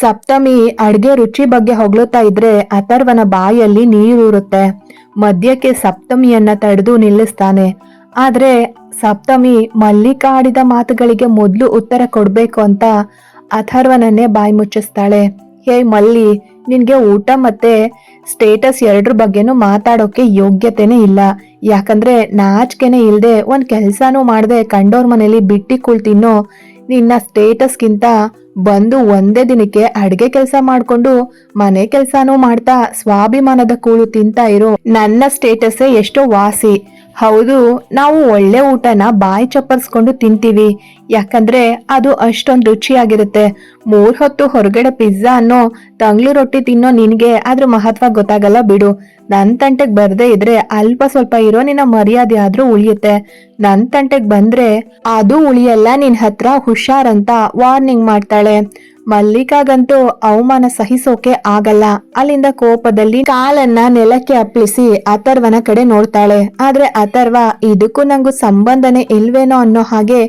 ಸಪ್ತಮಿ ಅಡ್ಗೆ ರುಚಿ ಬಗ್ಗೆ ಹೊಗಳುತ್ತಾ ಇದ್ರೆ ಅಥರ್ವನ ಬಾಯಲ್ಲಿ ನೀರೂರುತ್ತೆ ಮದ್ಯಕ್ಕೆ ಸಪ್ತಮಿಯನ್ನ ತಡೆದು ನಿಲ್ಲಿಸ್ತಾನೆ. ಆದ್ರೆ ಸಪ್ತಮಿ ಮಲ್ಲಿಕಾಡಿದ ಮಾತುಗಳಿಗೆ ಮೊದಲು ಉತ್ತರ ಕೊಡ್ಬೇಕು ಅಂತ ಅಥರ್ವನನ್ನೇ ಬಾಯಿ ಮುಚ್ಚಿಸ್ತಾಳೆ. ಹೇ ಮಲ್ಲಿ, ನಿನ್ಗೆ ಊಟ ಮತ್ತೆ ಸ್ಟೇಟಸ್ ಎರಡ್ರ ಬಗ್ಗೆನೂ ಮಾತಾಡೋಕೆ ಯೋಗ್ಯತೆನೇ ಇಲ್ಲ. ಯಾಕಂದ್ರೆ ನಾಚಿಕೆನೆ ಇಲ್ಲದೆ ಒಂದ್ ಕೆಲ್ಸಾನೂ ಮಾಡ್ದೆ ಕಂಡೋರ್ ಮನೇಲಿ ಬಿಟ್ಟಿ ಕೂಳ್ ತಿನ್ನೋ ನಿನ್ನ ಸ್ಟೇಟಸ್ಗಿಂತ ಬಂದು ಒಂದೇ ದಿನಕ್ಕೆ ಅಡ್ಗೆ ಕೆಲಸ ಮಾಡ್ಕೊಂಡು ಮನೆ ಕೆಲಸನೂ ಮಾಡ್ತಾ ಸ್ವಾಭಿಮಾನದ ಕೂಳು ತಿಂತಾ ಇರೋ ನನ್ನ ಸ್ಟೇಟಸ್ಸೇ ಎಷ್ಟೋ ವಾಸಿ. ಹೌದು, ನಾವು ಒಳ್ಳೆ ಊಟನ ಬಾಯಿ ಚಪ್ಪರ್ಸ್ಕೊಂಡು ತಿಂತೀವಿ. ಯಾಕಂದ್ರೆ ಅದು ಅಷ್ಟೊಂದು ರುಚಿಯಾಗಿರುತ್ತೆ. ಮೂರ್ ಹೊತ್ತು ಹೊರಗಡೆ ಪಿಜ್ಜಾ ಅನ್ನೋ ತಂಗ್ಳು ರೊಟ್ಟಿ ತಿನ್ನೋ ನಿನಗೆ ಅದ್ರ ಮಹತ್ವ ಗೊತ್ತಾಗಲ್ಲ ಬಿಡು. ನನ್ ತಂಟೆಗ್ ಬರ್ದೇ ಇದ್ರೆ ಅಲ್ಪ ಸ್ವಲ್ಪ ಇರೋ ನಿನ್ನ ಮರ್ಯಾದೆ ಆದ್ರೂ ಉಳಿಯುತ್ತೆ. ನನ್ ತಂಟೆಗ್ ಬಂದ್ರೆ ಅದು ಉಳಿಯಲ್ಲ, ನಿನ್ ಹತ್ರ ಅಂತ ವಾರ್ನಿಂಗ್ ಮಾಡ್ತಾಳೆ. ಮಲ್ಲಿಕಾಗಂತೂ ಅವಮಾನ ಸಹಿಸೋಕೆ ಆಗಲ್ಲ. ಅಲ್ಲಿಂದ ಕೋಪದಲ್ಲಿ ಕಾಲನ್ನ ನೆಲಕ್ಕೆ ಅಪ್ಪಿಸಿ ಅಥರ್ವನ ಕಡೆ ನೋಡ್ತಾಳೆ. ಆದ್ರೆ ಅಥರ್ವ, ಇದಕ್ಕೂ ನಂಗೂ ಸಂಬಂಧನೇ ಇಲ್ವೇನೋ ಅನ್ನೋ ಹಾಗೆ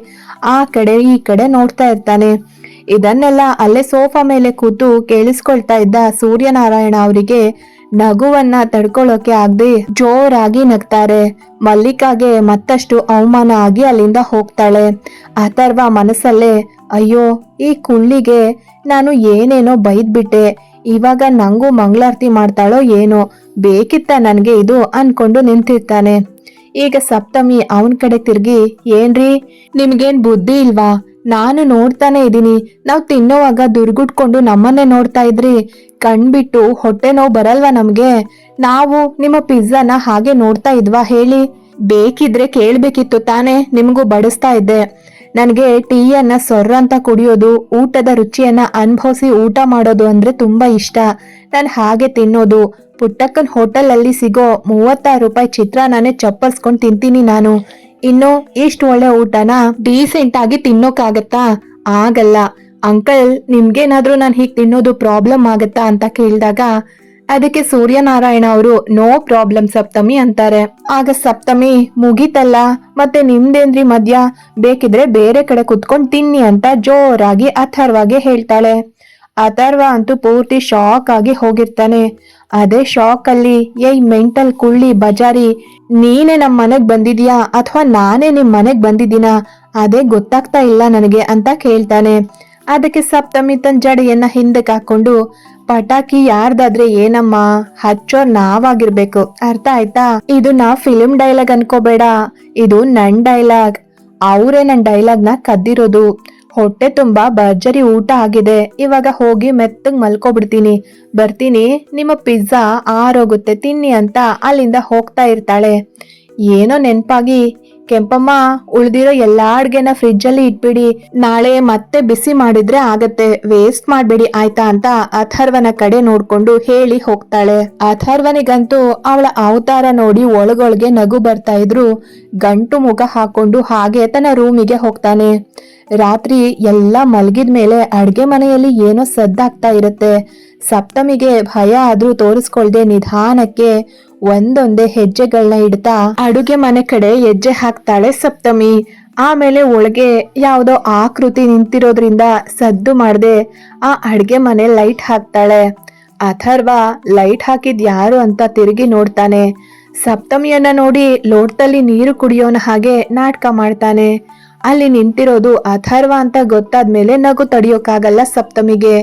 ಆ ಕಡೆ ಈ ಕಡೆ ನೋಡ್ತಾ ಇರ್ತಾನೆ. ಇದನ್ನೆಲ್ಲ ಅಲ್ಲೇ ಸೋಫಾ ಮೇಲೆ ಕೂತು ಕೇಳಿಸ್ಕೊಳ್ತಾ ಇದ್ದ ಸೂರ್ಯನಾರಾಯಣ ಅವರಿಗೆ ನಗುವನ್ನ ತಡ್ಕೊಳ್ಳೋಕೆ ಆಗದೆ ಜೋರಾಗಿ ನಗ್ತಾರೆ. ಮಲ್ಲಿಕಾಗೆ ಮತ್ತಷ್ಟು ಅವಮಾನ ಆಗಿ ಅಲ್ಲಿಂದ ಹೋಗ್ತಾಳೆ. ಅಥರ್ವ ಮನಸ್ಸಲ್ಲೇ, ಅಯ್ಯೋ, ಈ ಕುಳ್ಳಿಗೆ ನಾನು ಏನೇನೋ ಬೈದ್ಬಿಟ್ಟೆ. ಇವಾಗ ನಂಗೂ ಮಂಗಳಾರತಿ ಮಾಡ್ತಾಳೋ ಏನೋ, ಬೇಕಿತ್ತ ನನಗೆ ಇದು ಅನ್ಕೊಂಡು ನಿಂತಿರ್ತಾನೆ. ಈಗ ಸಪ್ತಮಿ ಅವನ್ ಕಡೆ ತಿರುಗಿ, ಏನ್ರಿ, ನಿಮ್ಗೇನ್ ಬುದ್ಧಿ ಇಲ್ವಾ? ನಾನು ನೋಡ್ತಾನೆ ಇದ್ದೀನಿ. ನಾವು ತಿನ್ನೋವಾಗ ದುರ್ಗುಟ್ಕೊಂಡು ನಮ್ಮನ್ನೇ ನೋಡ್ತಾ ಇದ್ರಿ. ಕಣ್ಬಿಟ್ಟು ಹೊಟ್ಟೆ ನೋವು ಬರಲ್ವಾ ನಮ್ಗೆ? ನಾವು ನಿಮ್ಮ ಪಿಜ್ಜಾನ ಹಾಗೆ ನೋಡ್ತಾ ಇದ್ವಾ ಹೇಳಿ? ಬೇಕಿದ್ರೆ ಕೇಳ್ಬೇಕಿತ್ತು ತಾನೇ, ನಿಮಗೂ ಬಡಿಸ್ತಾ ಇದ್ದೆ. ನನಗೆ ಟೀಯನ್ನ ಸೊರ್ರ ಅಂತ ಕುಡಿಯೋದು, ಊಟದ ರುಚಿಯನ್ನ ಅನುಭವಿಸಿ ಊಟ ಮಾಡೋದು ಅಂದ್ರೆ ತುಂಬಾ ಇಷ್ಟ. ನಾನು ಹಾಗೆ ತಿನ್ನೋದು. ಪುಟ್ಟಕ್ಕನ್ ಹೋಟೆಲ್ ಅಲ್ಲಿ ಸಿಗೋ ಮೂವತ್ತಾರು ರೂಪಾಯಿ ಚಿತ್ರಾನ್ನನೇ ಚಪ್ಪರ್ಸ್ಕೊಂಡ್ ತಿಂತೀನಿ ನಾನು. ಇನ್ನು ಇಷ್ಟು ಒಳ್ಳೆ ಊಟನ ಡೀಸೆಂಟ್ ಆಗಿ ತಿನ್ನೋಕಾಗತ್ತಾ? ಆಗಲ್ಲ. ಅಂಕಲ್, ನಿಮ್ಗೇನಾದ್ರೂ ನಾನು ಹೀಗೆ ತಿನ್ನೋದು ಪ್ರಾಬ್ಲಮ್ ಆಗತ್ತಾ ಅಂತ ಕೇಳಿದಾಗ, ಅದಕ್ಕೆ ಸೂರ್ಯನಾರಾಯಣ ಅವರು ನೋ ಪ್ರಾಬ್ಲಮ್ ಸಪ್ತಮಿ ಅಂತಾರೆ. ಆಗ ಸಪ್ತಮಿ, ಮುಗೀತಲ್ಲ, ಮತ್ತೆ ನಿಮ್ದೇನ್ರಿ ಮದ್ಯ ಬೇಕಿದ್ರೆ ಬೇರೆ ಕಡೆ ಕುತ್ಕೊಂಡ್ ತಿನ್ನಿ ಅಂತ ಜೋರಾಗಿ ಅಥರ್ವಾಗೆ ಹೇಳ್ತಾಳೆ. ಅಥರ್ವ ಅಂತೂ ಪೂರ್ತಿ ಶಾಕ್ ಆಗಿ ಹೋಗಿರ್ತಾನೆ. ಅದೇ ಶಾಕ್ ಅಲ್ಲಿ, ಏಯ್ ಮೆಂಟಲ್ ಕುಳ್ಳಿ, ಬಜಾರಿ, ನೀನೇ ನಮ್ಮ ಮನೆಗ್ ಬಂದಿದ್ಯಾ? ಅಥವಾ ನಾನೇ ನಿಮ್ ಮನೆಗ್ ಬಂದಿದ್ದೀನಾ? ಅದೇ ಗೊತ್ತಾಗ್ತಾ ಇಲ್ಲ ನನಗೆ, ಅಂತ ಕೇಳ್ತಾನೆ. ಅದಕ್ಕೆ ಸಪ್ತಮಿ ತನ್ ಜಡೆಯನ್ನ ಹಿಂದಕ್ಕೆ ಹಾಕೊಂಡು ಪಟಾಕಿ ಯಾರ್ದಾದ್ರೆ ಏನಮ್ಮ? ಹಚ್ಚೋರ್ ನಾವಾಗಿರ್ಬೇಕು. ಅರ್ಥ ಆಯ್ತಾ? ಇದು ನಾ ಫಿಲಿಮ್ ಡೈಲಾಗ್ ಅನ್ಕೋಬೇಡ. ಇದು ನನ್ ಡೈಲಾಗ್ ಅವರೇ ನನ್ ಡೈಲಾಗ್ನ ಕದ್ದಿರೋದು. ಹೊಟ್ಟೆ ತುಂಬಾ ಭರ್ಜರಿ ಊಟ ಆಗಿದೆ. ಇವಾಗ ಹೋಗಿ ಮೆತ್ತಗ್ ಮಲ್ಕೊಬಿಡ್ತೀನಿ. ಬರ್ತೀನಿ, ನಿಮ್ಮ ಪಿಜ್ಜಾ ಆರೋಗುತ್ತೆ, ತಿನ್ನಿ ಅಂತ ಅಲ್ಲಿಂದ ಹೋಗ್ತಾ ಇರ್ತಾಳೆ. ಏನೋ ನೆನ್ಪಾಗಿ, ಕೆಂಪಮ್ಮ, ಉಳ್ದಿರೋ ಎಲ್ಲಾ ಅಡ್ಗೆನ ಫ್ರಿಜ್ ಅಲ್ಲಿ ಇಟ್ಬಿಡಿ. ನಾಳೆ ಮತ್ತೆ ಬಿಸಿ ಮಾಡಿದ್ರೆ ಆಗತ್ತೆ. ವೇಸ್ಟ್ ಮಾಡ್ಬೇಡಿ, ಆಯ್ತಾ ಅಂತ ಅಥರ್ವನ ಕಡೆ ನೋಡ್ಕೊಂಡು ಹೇಳಿ ಹೋಗ್ತಾಳೆ. ಅಥರ್ವನಿಗಂತೂ ಅವಳ ಅವತಾರ ನೋಡಿ ಒಳಗೊಳಗೆ ನಗು ಬರ್ತಾ ಇದ್ರು. ಗಂಟು ಮುಖ ಹಾಕೊಂಡು ಹಾಗೆ ತನ್ನ ರೂಮಿಗೆ ಹೋಗ್ತಾನೆ. ರಾತ್ರಿ ಎಲ್ಲ ಮಲಗಿದ ಮೇಲೆ ಅಡುಗೆ ಮನೆಯಲ್ಲಿ ಏನೋ ಸದ್ದಾಗ್ತಾ ಇರುತ್ತೆ. ಸಪ್ತಮಿಗೆ ಭಯ ಆದ್ರೂ ತೋರಿಸ್ಕೊಳ್ದೆ ನಿಧಾನಕ್ಕೆ ಒಂದೊಂದೇ ಹೆಜ್ಜೆಗಳನ್ನ ಇಡ್ತಾ ಅಡುಗೆ ಮನೆ ಕಡೆ ಹೆಜ್ಜೆ ಹಾಕ್ತಾಳೆ ಸಪ್ತಮಿ. ಆಮೇಲೆ ಒಳಗೆ ಯಾವುದೋ ಆಕೃತಿ ನಿಂತಿರೋದ್ರಿಂದ ಸದ್ದು ಮಾಡದೆ ಆ ಅಡುಗೆ ಮನೆ ಲೈಟ್ ಹಾಕ್ತಾಳೆ. ಅಥರ್ವ ಲೈಟ್ ಹಾಕಿದ್ ಯಾರು ಅಂತ ತಿರುಗಿ ನೋಡ್ತಾನೆ. ಸಪ್ತಮಿಯನ್ನ ನೋಡಿ ಲೋಟದಲ್ಲಿ ನೀರು ಕುಡಿಯೋನ ಹಾಗೆ ನಾಟಕ ಮಾಡ್ತಾನೆ. ಅಲ್ಲಿ ನಿಂತಿರೋದು ಅಥರ್ವ ಅಂತ ಗೊತ್ತಾದ್ಮೇಲೆ ನಗು ತಡಿಯೋಕ್ಕಾಗಲ್ಲ ಸಪ್ತಮಿಗೆ.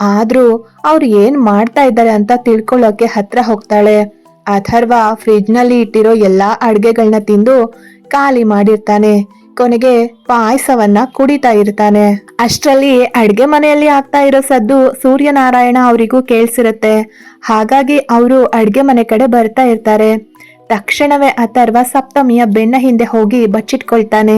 ಆದ್ರೂ ಅವ್ರು ಏನ್ ಮಾಡ್ತಾ ಇದ್ದಾರೆ ಅಂತ ತಿಳ್ಕೊಳ್ಳೋಕೆ ಹತ್ರ ಹೋಗ್ತಾಳೆ. ಅಥರ್ವ ಫ್ರಿಜ್ನಲ್ಲಿ ಇಟ್ಟಿರೋ ಎಲ್ಲಾ ಅಡ್ಗೆಗಳನ್ನ ತಿಂದು ಖಾಲಿ ಮಾಡಿರ್ತಾನೆ. ಕೊನೆಗೆ ಪಾಯಸವನ್ನ ಕುಡಿತಾ ಇರ್ತಾನೆ. ಅಷ್ಟರಲ್ಲಿ ಅಡ್ಗೆ ಮನೆಯಲ್ಲಿ ಆಗ್ತಾ ಇರೋ ಸದ್ದು ಸೂರ್ಯನಾರಾಯಣ ಅವರಿಗೂ ಕೇಳಿಸಿರುತ್ತೆ. ಹಾಗಾಗಿ ಅವರು ಅಡ್ಗೆ ಮನೆ ಕಡೆ ಬರ್ತಾ ಇರ್ತಾರೆ. ತಕ್ಷಣವೇ ಅಥರ್ವ ಸಪ್ತಮಿಯ ಬೆನ್ನ ಹಿಂದೆ ಹೋಗಿ ಬಚ್ಚಿಟ್ಕೊಳ್ತಾನೆ.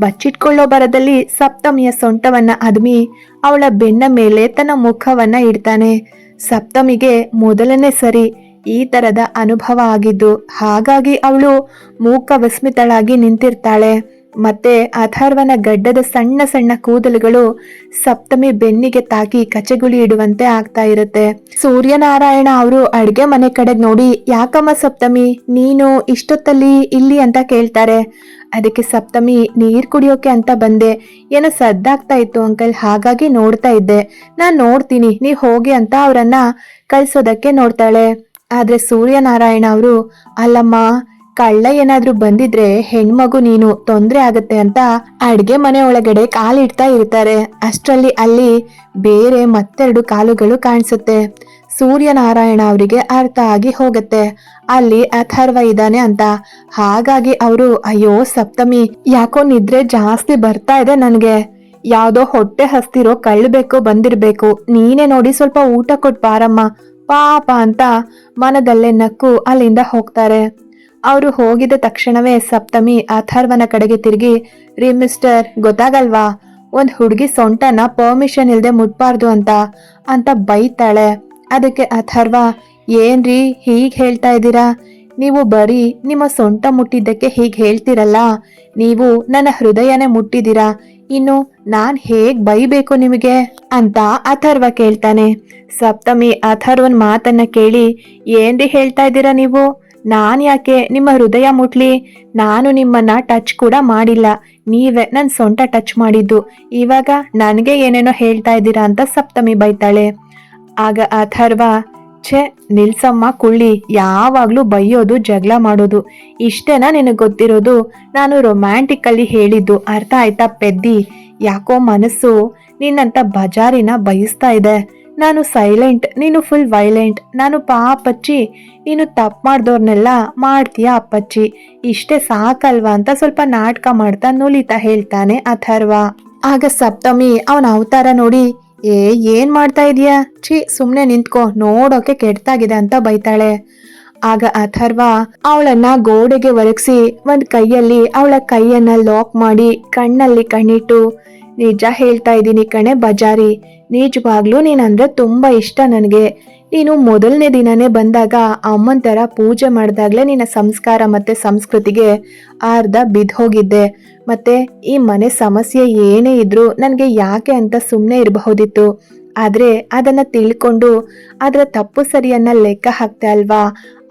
ಬಚ್ಚಿಟ್ಕೊಳ್ಳೋ ಬರದಲ್ಲಿ ಸಪ್ತಮಿಯ ಸೊಂಟವನ್ನ ಅದ್ಮಿ ಅವಳ ಬೆನ್ನ ಮೇಲೆ ತನ್ನ ಮುಖವನ್ನ ಇಡ್ತಾನೆ. ಸಪ್ತಮಿಗೆ ಮೊದಲನೇ ಸರಿ ಈ ತರದ ಅನುಭವ ಆಗಿದ್ದು ಹಾಗಾಗಿ ಅವಳು ಮೂಕ ವಿಸ್ಮಿತಳಾಗಿ ನಿಂತಿರ್ತಾಳೆ. ಮತ್ತೆ ಅಥರ್ವನ ಗಡ್ಡದ ಸಣ್ಣ ಸಣ್ಣ ಕೂದಲುಗಳು ಸಪ್ತಮಿ ಬೆನ್ನಿಗೆ ತಾಕಿ ಕಚಗುಳಿ ಇಡುವಂತೆ ಆಗ್ತಾ ಇರುತ್ತೆ. ಸೂರ್ಯನಾರಾಯಣ ಅವರು ಅಡ್ಗೆ ಮನೆ ಕಡೆ ನೋಡಿ, ಯಾಕಮ್ಮ ಸಪ್ತಮಿ, ನೀನು ಇಷ್ಟೊತ್ತಲ್ಲಿ ಇಲ್ಲಿ? ಅಂತ ಕೇಳ್ತಾರೆ. ಅದಕ್ಕೆ ಸಪ್ತಮಿ ನೀರ್ ಕುಡಿಯೋಕೆ ಅಂತ ಬಂದೆ. ಏನೋ ಸದ್ದಾಗ್ತಾ ಇತ್ತು ಅಂಕಲ್, ಹಾಗಾಗಿ ನೋಡ್ತಾ ಇದ್ದೆ. ನಾನ್ ನೋಡ್ತೀನಿ ನೀ ಹೋಗಿ ಅಂತ ಅವರನ್ನ ಕಳ್ಸೋದಕ್ಕೆ ನೋಡ್ತಾಳೆ. ಆದ್ರೆ ಸೂರ್ಯನಾರಾಯಣ ಅವರು, ಅಲ್ಲಮ್ಮ, ಕಳ್ಳ ಏನಾದ್ರೂ ಬಂದಿದ್ರೆ ಹೆಣ್ಮಗು ನೀನು ತೊಂದ್ರೆ ಆಗತ್ತೆ ಅಂತ ಅಡ್ಗೆ ಮನೆ ಒಳಗಡೆ ಕಾಲಿಡ್ತಾ ಇರ್ತಾರೆ. ಅಷ್ಟರಲ್ಲಿ ಅಲ್ಲಿ ಬೇರೆ ಮತ್ತೆರಡು ಕಾಲುಗಳು ಕಾಣಿಸುತ್ತೆ. ಸೂರ್ಯನಾರಾಯಣ ಅವರಿಗೆ ಅರ್ಥ ಆಗಿ ಹೋಗುತ್ತೆ. ಅಲ್ಲಿ ಅಥರ್ವ ಇದ್ದಾನೆ ಅಂತ. ಹಾಗಾಗಿ ಅವರು, ಅಯ್ಯೋ, ಸಪ್ತಮಿ, ಯಾಕೋ ನಿದ್ರೆ ಜಾಸ್ತಿ ಬರ್ತಾ ಇದೆ ನನಗೆ. ಯಾವ್ದೋ ಹೊಟ್ಟೆ ಹಸ್ತಿರೋ ಕಳ್ಬೇಕು ಬಂದಿರ್ಬೇಕು. ನೀನೇ ನೋಡಿ ಸ್ವಲ್ಪ ಊಟ ಕೊಟ್ ಬಾರಮ್ಮ. ಪಾಪ ಅಂತ ಮನದಲ್ಲೇ ನಕ್ಕು ಅಲ್ಲಿಂದ ಹೋಗ್ತಾರೆ. ಅವರು ಹೋಗಿದ ತಕ್ಷಣವೇ ಸಪ್ತಮಿ ಅಥರ್ವನ ಕಡೆಗೆ ತಿರುಗಿ, ರೀ ಮಿಸ್ಟರ್, ಗೊತ್ತಾಗಲ್ವಾ? ಒಂದು ಹುಡುಗಿ ಸೊಂಟನ ಪರ್ಮಿಷನ್ ಇಲ್ಲದೆ ಮುಟ್ಬಾರ್ದು ಅಂತ ಅಂತ ಬೈತಾಳೆ. ಅದಕ್ಕೆ ಅಥರ್ವ, ಏನ್ರಿ ಹೀಗೆ ಹೇಳ್ತಾ ಇದ್ದೀರಾ? ನೀವು ಬರೀ ನಿಮ್ಮ ಸೊಂಟ ಮುಟ್ಟಿದ್ದಕ್ಕೆ ಹೀಗೆ ಹೇಳ್ತಿರಲ್ಲ? ನೀವು ನನ್ನ ಹೃದಯನೇ ಮುಟ್ಟಿದ್ದೀರಾ? ಇನ್ನು ನಾನ್ ಹೇಗ್ ಬೈಬೇಕು ನಿಮಗೆ? ಅಂತ ಅಥರ್ವ ಕೇಳ್ತಾನೆ. ಸಪ್ತಮಿ ಅಥರ್ವನ್ ಮಾತನ್ನ ಕೇಳಿ, ಏನ್ರಿ ಹೇಳ್ತಾ ಇದ್ದೀರಾ ನೀವು? ನಾನ್ ಯಾಕೆ ನಿಮ್ಮ ಹೃದಯ ಮುಟ್ಲಿ? ನಾನು ನಿಮ್ಮನ್ನ ಟಚ್ ಕೂಡ ಮಾಡಿಲ್ಲ. ನೀವೇ ನನ್ನ ಸೊಂಟ ಟಚ್ ಮಾಡಿದ್ದು. ಇವಾಗ ನನಗೆ ಏನೇನೋ ಹೇಳ್ತಾ ಇದ್ದೀರಾ ಅಂತ ಸಪ್ತಮಿ ಬೈತಾಳೆ. ಆಗ ಅಥರ್ವ ಛೆ, ನಿಲ್ಸಮ್ಮ ಕುಳ್ಳಿ, ಯಾವಾಗ್ಲೂ ಬೈಯೋದು ಜಗಳ ಮಾಡೋದು. ಇಷ್ಟೇನಾ ನಿನಗೆ ಗೊತ್ತಿರೋದು? ನಾನು ರೊಮ್ಯಾಂಟಿಕ್ಕಲ್ಲಿ ಹೇಳಿದ್ದು. ಅರ್ಥ ಆಯ್ತಾ ಪೆದ್ದಿ? ಯಾಕೋ ಮನಸ್ಸು ನಿನ್ನಂತ ಬಜಾರಿನ ಬಯಸ್ತಾ ಇದೆ. ನಾನು ಸೈಲೆಂಟ್ ನೀನು ಫುಲ್ ವೈಲೆಂಟ್ ನಾನು ಪಾಪಚ್ಚಿ. ನೀನು ತಪ್ಪು ಮಾಡ್ದವ್ರನ್ನೆಲ್ಲ ಮಾಡ್ತೀಯ ಅಪ್ಪಚ್ಚಿ. ಇಷ್ಟೇ ಸಾಕಲ್ವಾ ಅಂತ ಸ್ವಲ್ಪ ನಾಟಕ ಮಾಡ್ತಾ ನುಲಿತಾ ಹೇಳ್ತಾನೆ ಅಥರ್ವ ಆಗ ಸಪ್ತಮಿ, ಅವನ ಅವತಾರ ನೋಡಿ ಏ, ಏನ್ ಮಾಡ್ತಾ ಇದೀಯಾ? ಛೀ, ಸುಮ್ನೆ ನಿಂತ್ಕೋ, ನೋಡೋಕೆ ಕೆಟ್ಟಾಗಿದೆ ಅಂತ ಬೈತಾಳೆ. ಆಗ ಅಥರ್ವ ಅವಳನ್ನ ಗೋಡೆಗೆ ಒರಗಿಸಿ ಒಂದ್ ಕೈಯಲ್ಲಿ ಅವಳ ಕೈಯನ್ನ ಲಾಕ್ ಮಾಡಿ ಕಣ್ಣಲ್ಲಿ ಕಣ್ಣಿಟ್ಟು, ನಿಜ ಹೇಳ್ತಾ ಇದ್ದೀನಿ ಕಣೆ ಬಜಾರಿ, ನಿಜವಾಗ್ಲೂ ನೀನಂದ್ರೆ ತುಂಬಾ ಇಷ್ಟ ನನಗೆ. ನೀನು ಮೊದಲನೇ ದಿನನೇ ಬಂದಾಗ ಅಮ್ಮನ ಥರ ಪೂಜೆ ಮಾಡಿದಾಗಲೇ ನಿನ್ನ ಸಂಸ್ಕಾರ ಮತ್ತೆ ಸಂಸ್ಕೃತಿಗೆ ಅರ್ಧ ಬಿದ್ದು ಹೋಗಿದ್ದೆ ಮತ್ತೆ ಈ ಮನೆ ಸಮಸ್ಯೆ ಏನೇ ಇದ್ರೂ ನನಗೆ ಯಾಕೆ ಅಂತ ಸುಮ್ಮನೆ ಇರಬಹುದಿತ್ತು. ಆದ್ರೆ ಅದನ್ನ ತಿಳ್ಕೊಂಡು ಅದರ ತಪ್ಪು ಸರಿಯನ್ನ ಲೆಕ್ಕ ಹಾಕ್ತೆ ಅಲ್ವಾ?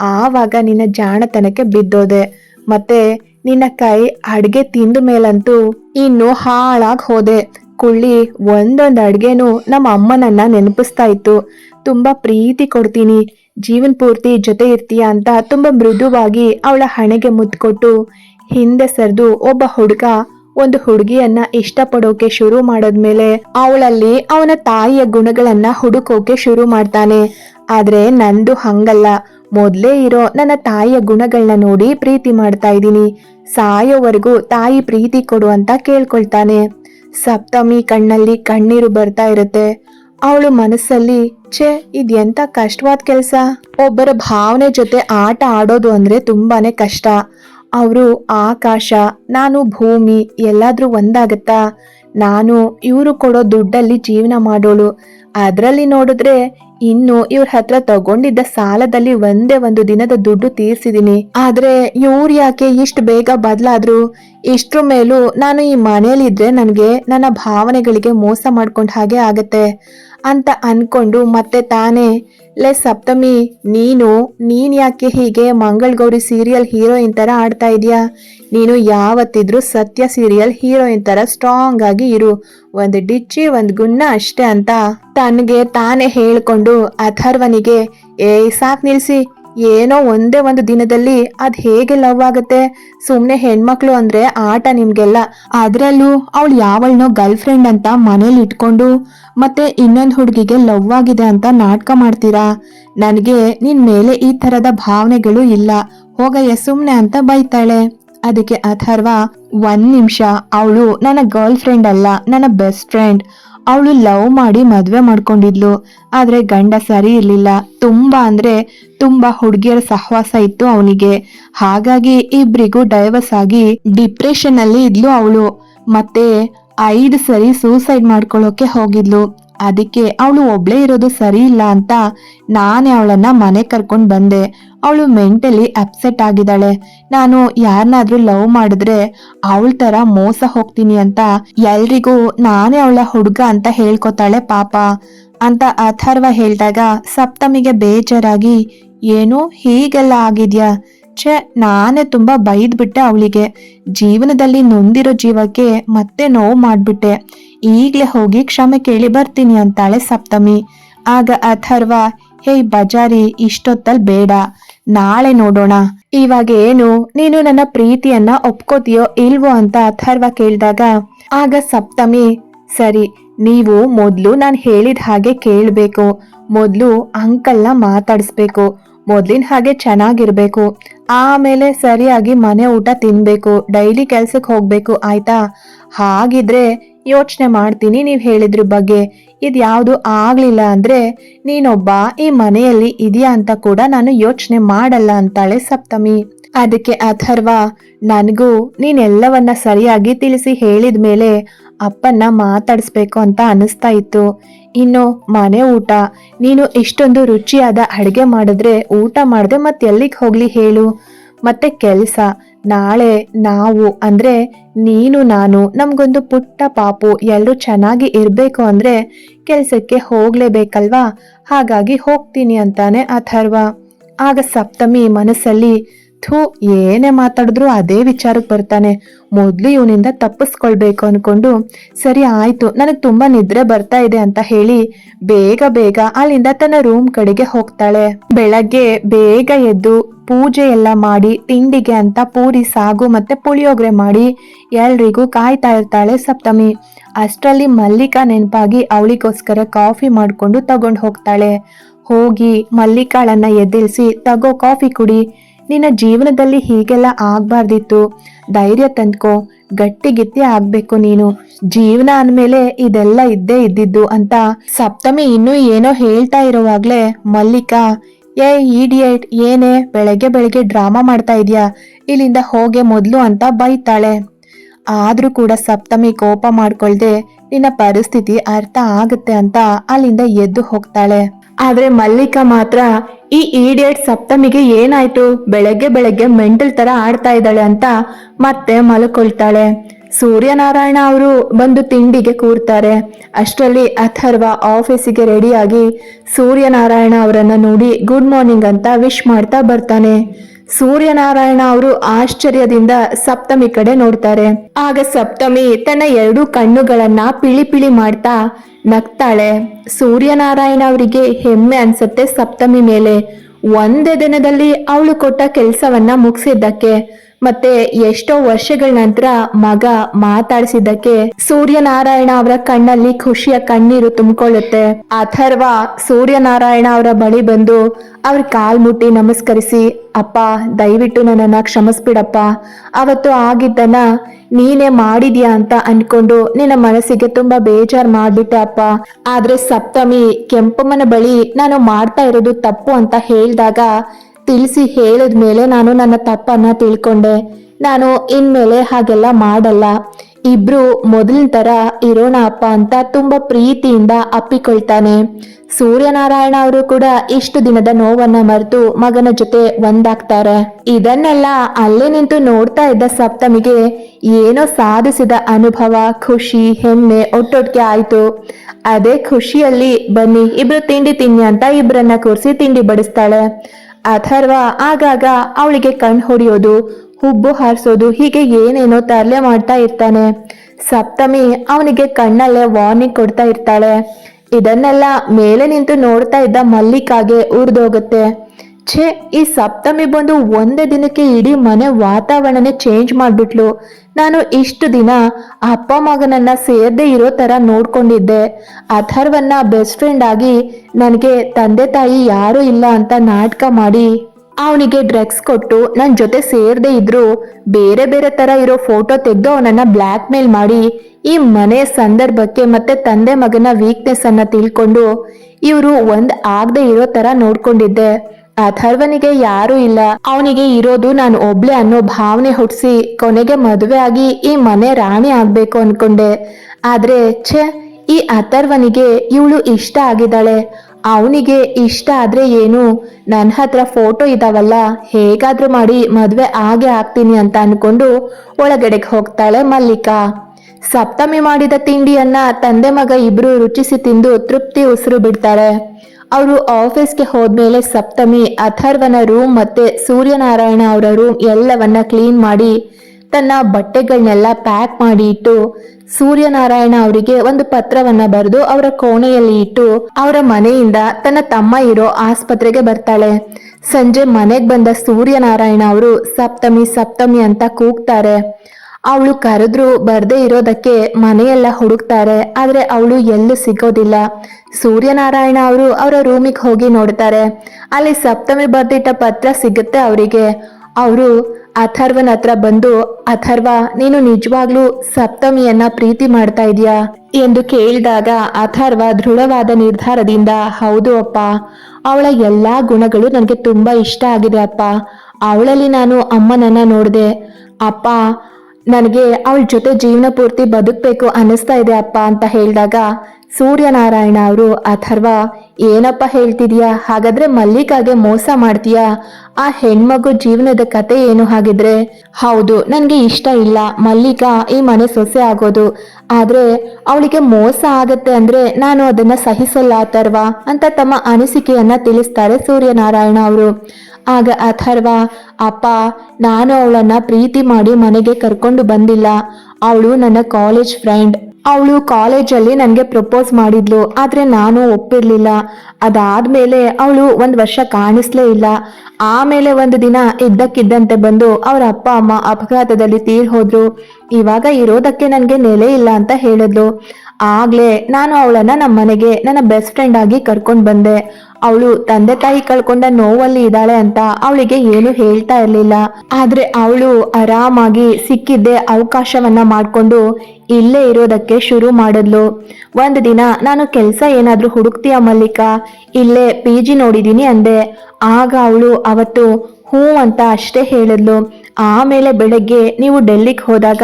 ಆವಾಗ ನಿನ್ನ ಜಾಣತನಕ್ಕೆ ಬಿದ್ದೋದೆ. ಮತ್ತೆ ನಿನ್ನ ಕೈ ಅಡುಗೆ ತಿಂದ ಮೇಲಂತೂ ಇನ್ನು ಹಾಳಾಗಿ ಹೋದೆ. ಕುಳ್ಳಿ ಒಂದೊಂದು ಅಡುಗೆನೂ ನಮ್ಮ ಅಮ್ಮನನ್ನ ನೆನಪಿಸ್ತಾ ಇತ್ತು. ತುಂಬಾ ಪ್ರೀತಿ ಕೊಡ್ತೀನಿ. ಜೀವನ್ ಪೂರ್ತಿ ಜೊತೆ ಇರ್ತೀಯ ಅಂತ ತುಂಬಾ ಮೃದುವಾಗಿ ಅವಳ ಹಣೆಗೆ ಮುತ್ಕೊಟ್ಟು ಹಿಂದೆ ಸರಿದು ಒಬ್ಬ ಹುಡುಗ ಒಂದು ಹುಡುಗಿಯನ್ನ ಇಷ್ಟಪಡೋಕೆ ಶುರು ಮಾಡಾದ್ಮೇಲೆ ಅವಳಲ್ಲಿ ಅವನ ತಾಯಿಯ ಗುಣಗಳನ್ನ ಹುಡುಕೋಕೆ ಶುರು ಮಾಡ್ತಾನೆ. ಆದ್ರೆ ನಂದು ಹಂಗಲ್ಲ. ಮೊದ್ಲೇ ಇರೋ ನನ್ನ ತಾಯಿಯ ಗುಣಗಳನ್ನ ನೋಡಿ ಪ್ರೀತಿ ಮಾಡ್ತಾ ಇದ್ದೀನಿ. ಸಾಯೋವರೆಗೂ ತಾಯಿ ಪ್ರೀತಿ ಕೊಡು ಅಂತ ಕೇಳ್ಕೊಳ್ತಾನೆ. ಸಪ್ತಮಿ ಕಣ್ಣಲ್ಲಿ ಕಣ್ಣೀರು ಬರ್ತಾ ಇರುತ್ತೆ. ಅವಳು ಮನಸ್ಸಲ್ಲಿ, ಛೇ ಇದೆಂತ ಕಷ್ಟವಾದ ಕೆಲಸ? ಒಬ್ಬರ ಭಾವನೆ ಜೊತೆ ಆಟ ಆಡೋದು ಅಂದ್ರೆ ತುಂಬಾನೇ ಕಷ್ಟ. ಅವರು ಆಕಾಶ, ನಾನು ಭೂಮಿ, ಎಲ್ಲಾದ್ರೂ ಒಂದಾಗತ್ತಾ? ನಾನು ಇವರು ಕೊಡೋ ದುಡ್ಡಲ್ಲಿ ಜೀವನ ಮಾಡೋಳು. ಅದರಲ್ಲಿ ನೋಡಿದ್ರೆ, ಇನ್ನು ಇವ್ರ ಹತ್ರ ತಗೊಂಡಿದ್ದ ಸಾಲದಲ್ಲಿ ಒಂದೇ ಒಂದು ದಿನದ ದುಡ್ಡು ತೀರ್ಸಿದೀನಿ. ಆದ್ರೆ ಇವ್ರು ಯಾಕೆ ಇಷ್ಟು ಬೇಗ ಬದಲಾದ್ರು? ಇಷ್ಟ್ರ ಮೇಲೂ ನಾನು ಈ ಮನೆಯಲ್ಲಿದ್ರೆ ನನಗೆ ನನ್ನ ಭಾವನೆಗಳಿಗೆ ಮೋಸ ಮಾಡ್ಕೊಂಡ ಹಾಗೆ ಆಗತ್ತೆ. ಅಂತ ಅನ್ಕೊಂಡು ಮತ್ತೆ ತಾನೇ, ಲೇ ಸಪ್ತಮಿ, ನೀನು, ನೀನ್ ಯಾಕೆ ಹೀಗೆ ಮಂಗಳ್ ಗೌರಿ ಸೀರಿಯಲ್ ಹೀರೋಯಿನ್ ತರ ಆಡ್ತಾ ಇದೀಯಾ? ನೀನು ಯಾವತ್ತಿದ್ರೂ ಸತ್ಯ ಸೀರಿಯಲ್ ಹೀರೋಯಿನ್ ತರ ಸ್ಟ್ರಾಂಗ್ ಆಗಿ ಇರು. ಒಂದು ಡಿಚ್ಚಿ, ಒಂದ್ ಗುಣ್ಣ ಅಷ್ಟೇ ಅಂತ ತನ್ಗೆ ತಾನೇ ಹೇಳ್ಕೊಂಡು ಅಥರ್ವನಿಗೆ, ಏಯ್ ಸಾಕ್ ನಿಲ್ಸಿ ಏನೋ ಒಂದೇ ಒಂದು ದಿನದಲ್ಲಿ ಅದ್ ಹೇಗೆ ಲವ್ ಆಗುತ್ತೆ? ಸುಮ್ನೆ ಹೆಣ್ಮಕ್ಳು ಅಂದ್ರೆ ಆಟ ನಿಮ್ಗೆಲ್ಲ. ಅದ್ರಲ್ಲೂ ಅವಳು ಯಾವಳನೋ ಗರ್ಲ್ ಫ್ರೆಂಡ್ ಅಂತ ಮನೇಲಿ ಇಟ್ಕೊಂಡು, ಮತ್ತೆ ಇನ್ನೊಂದು ಹುಡುಗಿಗೆ ಲವ್ ಆಗಿದೆ ಅಂತ ನಾಟಕ ಮಾಡ್ತೀರಾ? ನನಗೆ ನಿನ್ ಮೇಲೆ ಈ ತರದ ಭಾವನೆಗಳು ಇಲ್ಲ. ಹೋಗಯ್ಯ, ಸುಮ್ನೆ ಅಂತ ಬೈತಾಳೆ. ಅದಕ್ಕೆ ಅಥರ್ವ, ಒಂದ್ ನಿಮಿಷ, ಅವಳು ನನ್ನ ಗರ್ಲ್ ಫ್ರೆಂಡ್ ಅಲ್ಲ, ನನ್ನ ಬೆಸ್ಟ್ ಫ್ರೆಂಡ್ ಅವಳು ಲವ್ ಮಾಡಿ ಮದುವೆ ಮಾಡ್ಕೊಂಡಿದ್ಲು. ಆದ್ರೆ ಗಂಡ ಸರಿ ಇರಲಿಲ್ಲ. ತುಂಬಾ ಅಂದ್ರೆ ತುಂಬಾ ಹುಡುಗಿಯರ ಸಹವಾಸ ಇತ್ತು ಅವನಿಗೆ. ಹಾಗಾಗಿ ಇಬ್ಬರಿಗೂ ಡೈವರ್ಸ್ ಆಗಿ ಡಿಪ್ರೆಷನ್ ಅಲ್ಲಿ ಇದ್ಲು ಅವಳು. ಮತ್ತೆ ಐದು ಸರಿ ಸೂಸೈಡ್ ಮಾಡ್ಕೊಳ್ಳೋಕೆ ಹೋಗಿದ್ಲು. ಅದಕ್ಕೆ ಅವಳು ಒಬ್ಳೇ ಇರೋದು ಸರಿ ಇಲ್ಲ ಅಂತ ನಾನೇ ಅವಳನ್ನ ಮನೆ ಕರ್ಕೊಂಡು ಬಂದೆ. ಅವಳು ಮೆಂಟಲಿ ಅಪ್ಸೆಟ್ ಆಗಿದ್ದಾಳೆ. ನಾನು ಯಾರನ್ನಾದ್ರೂ ಲವ್ ಮಾಡಿದ್ರೆ ಅವಳ ತರ ಮೋಸ ಹೋಗ್ತೀನಿ ಅಂತ ಎಲ್ರಿಗೂ ನಾನೇ ಅವಳ ಹುಡುಗ ಅಂತ ಹೇಳ್ಕೊತಾಳೆ ಪಾಪ ಅಂತ ಅಥರ್ವ ಹೇಳಿದಾಗ ಸಪ್ತಮಿಗೆ ಬೇಜಾರಾಗಿ, ಏನು? ಹೀಗೆಲ್ಲ ಆಗಿದ್ಯಾ? ಛೆ, ನಾನೇ ತುಂಬಾ ಬೈದ್ಬಿಟ್ಟೆ ಅವಳಿಗೆ. ಜೀವನದಲ್ಲಿ ನೊಂದಿರೋ ಜೀವಕ್ಕೆ ಮತ್ತೆ ನೋವು ಮಾಡ್ಬಿಟ್ಟೆ. ಈಗಲೇ ಹೋಗಿ ಕ್ಷಮೆ ಕೇಳಿ ಬರ್ತೀನಿ ಅಂತಾಳೆ ಸಪ್ತಮಿ. ಆಗ ಅಥರ್ವ ಹೇಯ್ ಬಜಾರಿ ಇಷ್ಟೊತ್ತಲ್ಲಿ ಬೇಡ. ನಾಳೆ ನೋಡೋಣ. ಇವಾಗ ಏನು ನೀನು ನನ್ನ ಪ್ರೀತಿಯನ್ನ ಒಪ್ಕೋತೀಯೋ ಇಲ್ವೋ ಅಂತ ಅಥರ್ವ ಕೇಳಿದಾಗ, ಆಗ ಸಪ್ತಮಿ, ಸರಿ, ನೀವು ಮೊದಲು ನಾನು ಹೇಳಿದ ಹಾಗೆ ಕೇಳಬೇಕು. ಮೊದಲು ಅಂಕಲ್ನ ಮಾತಾಡಿಸ್ಬೇಕು. ಮೊದಲಿನ ಹಾಗೆ ಚೆನ್ನಾಗಿರ್ಬೇಕು. ಆಮೇಲೆ ಸರಿಯಾಗಿ ಮನೆ ಊಟ ತಿನ್ಬೇಕು, ಡೈಲಿ ಕೆಲ್ಸಕ್ಕೆ ಹೋಗ್ಬೇಕು, ಆಯ್ತಾ? ಹಾಗಿದ್ರೆ ಯೋಚನೆ ಮಾಡ್ತೀನಿ ನೀವು ಹೇಳಿದ್ರ ಬಗ್ಗೆ. ಇದ್ಯಾವುದು ಆಗ್ಲಿಲ್ಲ ಅಂದ್ರೆ ನೀನೊಬ್ಬ ಈ ಮನೆಯಲ್ಲಿ ಇದೆಯಾ ಅಂತ ಕೂಡ ನಾನು ಯೋಚನೆ ಮಾಡಲ್ಲ ಅಂತಾಳೆ ಸಪ್ತಮಿ. ಅದಕ್ಕೆ ಅಥರ್ವ, ನನಗೂ ನೀನೆಲ್ಲವನ್ನ ಸರಿಯಾಗಿ ತಿಳಿಸಿ ಹೇಳಿದ ಮೇಲೆ ಅಪ್ಪನ್ನ ಮಾತಾಡಿಸ್ಬೇಕು ಅಂತ ಅನಿಸ್ತಾ ಇತ್ತು. ಇನ್ನು ಮನೆ ಊಟ. ನೀನು ಇಷ್ಟೊಂದು ರುಚಿಯಾದ ಅಡುಗೆ ಮಾಡಿದ್ರೆ ಊಟ ಮಾಡದೆ ಮತ್ತೆ ಎಲ್ಲಿಗೆ ಹೋಗ್ಲಿ ಹೇಳು. ಮತ್ತೆ ಕೆಲಸ. ನಾಳೆ ನಾವು ಅಂದ್ರೆ ನೀನು ನಾನು ನಮಗೊಂದು ಪುಟ್ಟ ಪಾಪು ಎಲ್ಲರೂ ಚೆನ್ನಾಗಿ ಇರಬೇಕು ಅಂದ್ರೆ ಕೆಲಸಕ್ಕೆ ಹೋಗಲೇಬೇಕಲ್ವಾ? ಹಾಗಾಗಿ ಹೋಗ್ತೀನಿ ಅಂತಾನೆ ಅಥರ್ವ. ಆಗ ಸಪ್ತಮಿ ಮನಸ್ಸಲ್ಲಿ ಥೂ, ಏನೇ ಮಾತಾಡಿದ್ರು ಅದೇ ವಿಚಾರಕ್ಕೆ ಬರ್ತಾನೆ. ಮೊದಲು ಇವನಿಂದ ತಪ್ಪಿಸ್ಕೊಳ್ಬೇಕು ಅಂದ್ಕೊಂಡು ಸರಿ ಆಯ್ತು, ನನಗೆ ತುಂಬಾ ನಿದ್ರೆ ಬರ್ತಾ ಇದೆ ಅಂತ ಹೇಳಿ ಬೇಗ ಬೇಗ ಅಲ್ಲಿಂದ ತನ್ನ ರೂಮ್ ಕಡೆಗೆ ಹೋಗ್ತಾಳೆ. ಬೆಳಗ್ಗೆ ಬೇಗ ಎದ್ದು ಪೂಜೆ ಎಲ್ಲ ಮಾಡಿ, ತಿಂಡಿಗೆ ಅಂತ ಪೂರಿ, ಸಾಗು ಮತ್ತೆ ಪುಳಿಯೋಗರೆ ಮಾಡಿ ಎಲ್ರಿಗೂ ಕಾಯ್ತಾ ಇರ್ತಾಳೆ ಸಪ್ತಮಿ. ಅಷ್ಟರಲ್ಲಿ ಮಲ್ಲಿಕಾ ನೆನಪಾಗಿ ಅವಳಿಗೋಸ್ಕರ ಕಾಫಿ ಮಾಡ್ಕೊಂಡು ತಗೊಂಡು ಹೋಗ್ತಾಳೆ. ಹೋಗಿ ಮಲ್ಲಿಕಾಳನ್ನ ಎದ್ದಿಲ್ಸಿ, ತಗೋ ಕಾಫಿ ಕುಡಿ ನಿನ್ನ ಜೀವನದಲ್ಲಿ ಹೀಗೆಲ್ಲ ಆಗ್ಬಾರ್ದಿತ್ತು. ಧೈರ್ಯ ತಂದ್ಕೋ ಗಟ್ಟಿಗಿತ್ತಿ ಆಗ್ಬೇಕು ನೀನು. ಜೀವನ ಅಂದಮೇಲೆ ಇದೆಲ್ಲ ಇದ್ದೇ ಇದ್ದಿದ್ದು ಅಂತ ಸಪ್ತಮಿ ಇನ್ನೂ ಏನೋ ಹೇಳ್ತಾ ಇರುವಾಗ್ಲೇ ಮಲ್ಲಿಕಾ, ಏ, ಈಡಿಯೇಟ್, ಏನೇ, ಬೆಳಗ್ಗೆ ಬೆಳಗ್ಗೆ ಡ್ರಾಮಾ ಮಾಡ್ತಾ ಇದೆಯಾ? ಇಲ್ಲಿಂದ ಹೋಗೆ ಮೊದಲು ಅಂತ ಬೈತಾಳೆ. ಆದ್ರೂ ಕೂಡ ಸಪ್ತಮಿ ಕೋಪ ಮಾಡ್ಕೊಳ್ದೆ ನಿನ್ನ ಪರಿಸ್ಥಿತಿ ಅರ್ಥ ಆಗುತ್ತೆ ಅಂತ ಅಲ್ಲಿಂದ ಎದ್ದು ಹೋಗ್ತಾಳೆ. ಆದ್ರೆ ಮಲ್ಲಿಕಾ ಮಾತ್ರ ಈ ಈಡಿಯಟ್ ಸಪ್ತಮಿಗೆ ಏನಾಯ್ತು? ಬೆಳಗ್ಗೆ ಬೆಳಗ್ಗೆ ಮೆಂಟಲ್ ತರ ಆಡ್ತಾ ಇದ್ದಾಳೆ ಅಂತ ಮತ್ತೆ ಮಲ್ಕೊಳ್ತಾಳೆ. ಸೂರ್ಯನಾರಾಯಣ ಅವರು ಬಂದು ತಿಂಡಿಗೆ ಕೂರ್ತಾರೆ. ಅಷ್ಟರಲ್ಲಿ ಅಥರ್ವ ಆಫೀಸಿಗೆ ರೆಡಿಯಾಗಿ ಸೂರ್ಯನಾರಾಯಣ ಅವರನ್ನ ನೋಡಿ ಗುಡ್ ಮಾರ್ನಿಂಗ್ ಅಂತ ವಿಶ್ ಮಾಡ್ತಾ ಬರ್ತಾನೆ. ಸೂರ್ಯನಾರಾಯಣ ಅವರು ಆಶ್ಚರ್ಯದಿಂದ ಸಪ್ತಮಿ ಕಡೆ ನೋಡ್ತಾರೆ. ಆಗ ಸಪ್ತಮಿ ತನ್ನ ಎರಡು ಕಣ್ಣುಗಳನ್ನ ಪಿಳಿ ಪಿಳಿ ಮಾಡ್ತಾ ನಗ್ತಾಳೆ. ಸೂರ್ಯನಾರಾಯಣ ಅವರಿಗೆ ಹೆಮ್ಮೆ ಅನ್ಸತ್ತೆ ಸಪ್ತಮಿ ಮೇಲೆ. ಒಂದೇ ದಿನದಲ್ಲಿ ಅವಳು ಕೊಟ್ಟ ಕೆಲಸವನ್ನ ಮುಗಿಸಿದ್ದಕ್ಕೆ. ಮತ್ತೆ ಎಷ್ಟೋ ವರ್ಷಗಳ ನಂತರ ಮಗ ಮಾತಾಡಿಸಿದ್ದಕ್ಕೆ ಸೂರ್ಯನಾರಾಯಣ ಅವರ ಕಣ್ಣಲ್ಲಿ ಖುಷಿಯ ಕಣ್ಣೀರು ತುಂಬಿಕೊಳ್ಳುತ್ತೆ. ಅಥರ್ವ ಸೂರ್ಯನಾರಾಯಣ ಅವರ ಬಳಿ ಬಂದು ಅವ್ರ ಕಾಲ್ ಮುಟ್ಟಿ ನಮಸ್ಕರಿಸಿ, ಅಪ್ಪ, ದಯವಿಟ್ಟು ನನ್ನನ್ನ ಕ್ಷಮಿಸ್ಬಿಡಪ್ಪ. ಅವತ್ತು ಆಗಿದ್ದನ್ನ ನೀನೇ ಮಾಡಿದ್ಯಾ ಅಂತ ಅನ್ಕೊಂಡು ನಿನ್ನ ಮನಸ್ಸಿಗೆ ತುಂಬಾ ಬೇಜಾರ್ ಮಾಡ್ಬಿಟ್ಟೆ, ಅಪ್ಪ. ಆದ್ರೆ ಸಪ್ತಮಿ ಕೆಂಪಮ್ಮನ ಬಳಿ ನಾನು ಮಾಡ್ತಾ ಇರೋದು ತಪ್ಪು ಅಂತ ಹೇಳಿದಾಗ ತಿಳಿಸಿ ಹೇಳಿದ ಮೇಲೆ ನಾನು ನನ್ನ ತಪ್ಪನ್ನ ತಿಳ್ಕೊಂಡೆ. ನಾನು ಇನ್ಮೇಲೆ ಹಾಗೆಲ್ಲ ಮಾಡಲ್ಲ. ಇಬ್ರು ಮೊದಲಿನ ತರ ಇರೋಣ ಅಪ್ಪ ಅಂತ ತುಂಬಾ ಪ್ರೀತಿಯಿಂದ ಅಪ್ಪಿಕೊಳ್ತಾನೆ. ಸೂರ್ಯನಾರಾಯಣ ಅವರು ಕೂಡ ಇಷ್ಟು ದಿನದ ನೋವನ್ನ ಮರೆತು ಮಗನ ಜೊತೆ ಒಂದಾಗ್ತಾರೆ. ಇದನ್ನೆಲ್ಲ ಅಲ್ಲೇ ನಿಂತು ನೋಡ್ತಾ ಇದ್ದ ಸಪ್ತಮಿಗೆ ಏನೋ ಸಾಧಿಸಿದ ಅನುಭವ, ಖುಷಿ, ಹೆಮ್ಮೆ ಒಟ್ಟೊಟ್ಟಿಗೆ ಆಯ್ತು. ಅದೇ ಖುಷಿಯಲ್ಲಿ, ಬನ್ನಿ, ಇಬ್ರು ತಿಂಡಿ ತಿನ್ನಿ ಅಂತ ಇಬ್ರನ್ನ ಕೂರಿಸಿ ತಿಂಡಿ ಬಡಿಸ್ತಾಳೆ. ಅಥರ್ವ. ಆಗಾಗ ಅವಳಿಗೆ ಕಣ್ಣು ಹೊಡೆಯೋದು, ಹುಬ್ಬು ಹಾರಿಸೋದು, ಹೀಗೆ ಏನೇನೋ ತರಲೆ ಮಾಡ್ತಾ ಇರ್ತಾನೆ. ಸಪ್ತಮಿ ಅವನಿಗೆ ಕಣ್ಣಲ್ಲೇ ವಾರ್ನಿಂಗ್ ಕೊಡ್ತಾ ಇರ್ತಾಳೆ. ಇದನ್ನೆಲ್ಲ ಮೇಲೆ ನಿಂತು ನೋಡ್ತಾ ಇದ್ದ ಮಲ್ಲಿಕಾಗೆ ಉರಿದೋಗುತ್ತೆ. ಛೇ, ಈ ಸಪ್ತಮಿ ಬಂದು ಒಂದೇ ದಿನಕ್ಕೆ ಇಡೀ ಮನೆ ವಾತಾವರಣನೇ ಚೇಂಜ್ ಮಾಡ್ಬಿಟ್ಲು. ನಾನು ಇಷ್ಟು ದಿನ ಅಪ್ಪ ಮಗನನ್ನ ಸೇರದೆ ಇರೋ ತರ ನೋಡ್ಕೊಂಡಿದ್ದೆ. ಅಥರ್ವನ್ನ ಬೆಸ್ಟ್ ಫ್ರೆಂಡ್ ಆಗಿ ನನಗೆ ತಂದೆ ತಾಯಿ ಯಾರೂ ಇಲ್ಲ ಅಂತ ನಾಟಕ ಮಾಡಿ ಅವನಿಗೆ ಡ್ರಗ್ಸ್ ಕೊಟ್ಟು ನನ್ನ ಜೊತೆ ಸೇರದೆ ಇದ್ರು. ಬೇರೆ ಬೇರೆ ತರ ಇರೋ ಫೋಟೋ ತೆಗೆದು ಅವನನ್ನ ಬ್ಲ್ಯಾಕ್ ಮೇಲ್ ಮಾಡಿ. ಈ ಮನೆ ಸಂದರ್ಭಕ್ಕೆ ಮತ್ತೆ ತಂದೆ ಮಗನ ವೀಕ್ನೆಸ್ ಅನ್ನ ತಿಳ್ಕೊಂಡು ಇವರು ಒಂದ್ ಆಗದೆ ಇರೋ ತರ ನೋಡ್ಕೊಂಡಿದ್ದೆ. ಅಥರ್ವನಿಗೆ ಯಾರು ಇಲ್ಲ. ಅವನಿಗೆ ಇರೋದು ನಾನು ಒಬ್ಳೆ ಅನ್ನೋ ಭಾವನೆ ಹುಟ್ಟಿಸಿ ಕೊನೆಗೆ ಮದುವೆ ಆಗಿ ಈ ಮನೆ ರಾಣಿ ಆಗ್ಬೇಕು ಅನ್ಕೊಂಡೆ. ಆದ್ರೆ ಛೆ, ಈ ಅಥರ್ವನಿಗೆ ಇವಳು ಇಷ್ಟ ಆಗಿದ್ದಾಳೆ. ಅವನಿಗೆ ಇಷ್ಟ ಆದ್ರೆ ಏನು? ನನ್ನ ಹತ್ರ ಫೋಟೋ ಇದಾವಲ್ಲ, ಹೇಗಾದ್ರೂ ಮಾಡಿ ಮದ್ವೆ ಆಗೇ ಆಗ್ತೀನಿ ಅಂತ ಅನ್ಕೊಂಡು ಒಳಗಡೆಗೆ ಹೋಗ್ತಾಳೆ ಮಲ್ಲಿಕಾ. ಸಪ್ತಮಿ ಮಾಡಿದ ತಿಂಡಿಯನ್ನ ತಂದೆ ಮಗ ಇಬ್ರು ರುಚಿಸಿ ತಿಂದು ತೃಪ್ತಿ ಉಸಿರು ಬಿಡ್ತಾಳೆ ಅವರು ಆಫೀಸ್ಗೆ ಹೋದ್ಮೇಲೆ ಸಪ್ತಮಿ, ಅಥರ್ವನ ರೂಮ್ ಮತ್ತೆ ಸೂರ್ಯನಾರಾಯಣ ಅವರ ರೂಮ್ ಎಲ್ಲವನ್ನ ಕ್ಲೀನ್ ಮಾಡಿ ತನ್ನ ಬಟ್ಟೆಗಳನ್ನೆಲ್ಲ ಪ್ಯಾಕ್ ಮಾಡಿ ಇಟ್ಟು ಸೂರ್ಯನಾರಾಯಣ ಅವರಿಗೆ ಒಂದು ಪತ್ರವನ್ನ ಬರೆದು ಅವರ ಕೋಣೆಯಲ್ಲಿ ಇಟ್ಟು ಅವರ ಮನೆಯಿಂದ ತನ್ನ ತಮ್ಮ ಇರೋ ಆಸ್ಪತ್ರೆಗೆ ಬರ್ತಾಳೆ. ಸಂಜೆ ಮನೆಗೆ ಬಂದ ಸೂರ್ಯನಾರಾಯಣ ಅವರು ಸಪ್ತಮಿ ಸಪ್ತಮಿ ಅಂತ ಕೂಗ್ತಾರೆ. ಅವಳು ಕರೆದ್ರು ಬರ್ದೇ ಇರೋದಕ್ಕೆ ಮನೆಯೆಲ್ಲ ಹುಡುಕ್ತಾರೆ, ಆದ್ರೆ ಅವಳು ಎಲ್ಲೂ ಸಿಗೋದಿಲ್ಲ. ಸೂರ್ಯನಾರಾಯಣ ಅವರು ಅವರ ರೂಮಿಗೆ ಹೋಗಿ ನೋಡ್ತಾರೆ. ಅಲ್ಲಿ ಸಪ್ತಮಿ ಬರ್ದಿಟ್ಟ ಪತ್ರ ಸಿಗುತ್ತೆ ಅವರಿಗೆ. ಅವರು, ಅಥರ್ವನ ಹತ್ರ ಬಂದು, ಅಥರ್ವ, ನೀನು ನಿಜವಾಗ್ಲೂ ಸಪ್ತಮಿಯನ್ನ ಪ್ರೀತಿ ಮಾಡ್ತಾ ಇದೀಯಾ? ಎಂದು ಕೇಳಿದಾಗ ಅಥರ್ವ ದೃಢವಾದ ನಿರ್ಧಾರದಿಂದ, ಹೌದು ಅಪ್ಪ, ಅವಳ ಎಲ್ಲಾ ಗುಣಗಳು ನನಗೆ ತುಂಬಾ ಇಷ್ಟ ಆಗಿದೆ ಅಪ್ಪ. ಅವಳಲ್ಲಿ ನಾನು ಅಮ್ಮನನ್ನ ನೋಡಿದೆ. ಅಪ್ಪ ನನಗೆ ಅವಳ ಜೊತೆ ಜೀವನ ಪೂರ್ತಿ ಬದುಕಬೇಕು ಅನ್ನಿಸ್ತಾ ಇದೆ ಅಪ್ಪ ಅಂತ ಹೇಳಿದಾಗ ಸೂರ್ಯನಾರಾಯಣ ಅವರು, ಅಥರ್ವ, ಏನಪ್ಪ ಹೇಳ್ತಿದ್ಯಾ? ಹಾಗಾದ್ರೆ ಮಲ್ಲಿಕಾಗೆ ಮೋಸ ಮಾಡ್ತೀಯಾ? ಆ ಹೆಣ್ಮಗು ಜೀವನದ ಕತೆ ಏನು ಹಾಗಿದ್ರೆ? ಹೌದು, ನನಗೆ ಇಷ್ಟ ಇಲ್ಲ. ಮಲ್ಲಿಕಾ ಈ ಮನೆ ಸೊಸೆ ಆಗೋದು. ಆದ್ರೆ ಅವಳಿಗೆ ಮೋಸ ಆಗತ್ತೆ ಅಂದ್ರೆ ನಾನು ಅದನ್ನ ಸಹಿಸಲ್ಲ, ಅಥರ್ವ, ಅಂತ ತಮ್ಮ ಅನಿಸಿಕೆಯನ್ನ ತಿಳಿಸ್ತಾರೆ ಸೂರ್ಯನಾರಾಯಣ ಅವರು. ಆಗ ಅಥರ್ವ, ಅಪ್ಪ, ನಾನು ಅವಳನ್ನ ಪ್ರೀತಿ ಮಾಡಿ ಮನೆಗೆ ಕರ್ಕೊಂಡು ಬಂದಿಲ್ಲ. ಅವಳು ನನ್ನ ಕಾಲೇಜ್ ಫ್ರೆಂಡ್. ಅವಳು ಕಾಲೇಜಲ್ಲಿ ನನಗೆ ಪ್ರಪೋಸ್ ಮಾಡಿದ್ಲು, ಆದರೆ ನಾನು ಒಪ್ಪಿರಲಿಲ್ಲ. ಅದಾದಮೇಲೆ ಅವಳು ಒಂದು ವರ್ಷ ಕಾಣಿಸ್ಲೇ ಇಲ್ಲ. ಆಮೇಲೆ ಒಂದು ದಿನ ಇದ್ದಕ್ಕಿದ್ದಂತೆ ಬಂದು ಅವರ ಅಪ್ಪ, ಅಮ್ಮ ಅಪಘಾತದಲ್ಲಿ ತೀರ್ ಹೋದ್ರು. ಇವಾಗ ಇರೋದಕ್ಕೆ ನನಗೆ ನೆಲೆ ಇಲ್ಲ ಅಂತ ಹೇಳಿದ್ಲು. ಆಗ್ಲೇ ನಾನು ಅವಳನ್ನ ನಮ್ಮ ಮನೆಗೆ ನನ್ನ ಬೆಸ್ಟ್ ಫ್ರೆಂಡ್ ಆಗಿ ಕರ್ಕೊಂಡು ಬಂದೆ. ಅವಳು ತಂದೆ ತಾಯಿ ಕಳ್ಕೊಂಡ ನೋವಲ್ಲಿ ಇದ್ದಾಳೆ ಅಂತ ಅವಳಿಗೆ ಏನು ಹೇಳ್ತಾ ಇರ್ಲಿಲ್ಲ. ಆದ್ರೆ ಅವಳು ಆರಾಮಾಗಿ ಸಿಕ್ಕಿದ್ದೆ ಅವಕಾಶವನ್ನ ಮಾಡ್ಕೊಂಡು ಇಲ್ಲೇ ಇರೋದಕ್ಕೆ ಶುರು ಮಾಡಿದ್ಲು. ಒಂದು ದಿನ, ನಾನು ಕೆಲಸ ಏನಾದ್ರೂ ಹುಡುಕ್ತೀಯ ಮಲ್ಲಿಕ? ಇಲ್ಲೇ ಪಿ ಜಿ ನೋಡಿದೀನಿ ಅಂದೆ. ಆಗ ಅವಳು ಅವತ್ತು ಹ್ಞೂ ಅಂತ ಅಷ್ಟೇ ಹೇಳಿದ್ಲು. ಆಮೇಲೆ ಬೆಳಗ್ಗೆ ನೀವು ಡೆಲ್ಲಿಗೆ ಹೋದಾಗ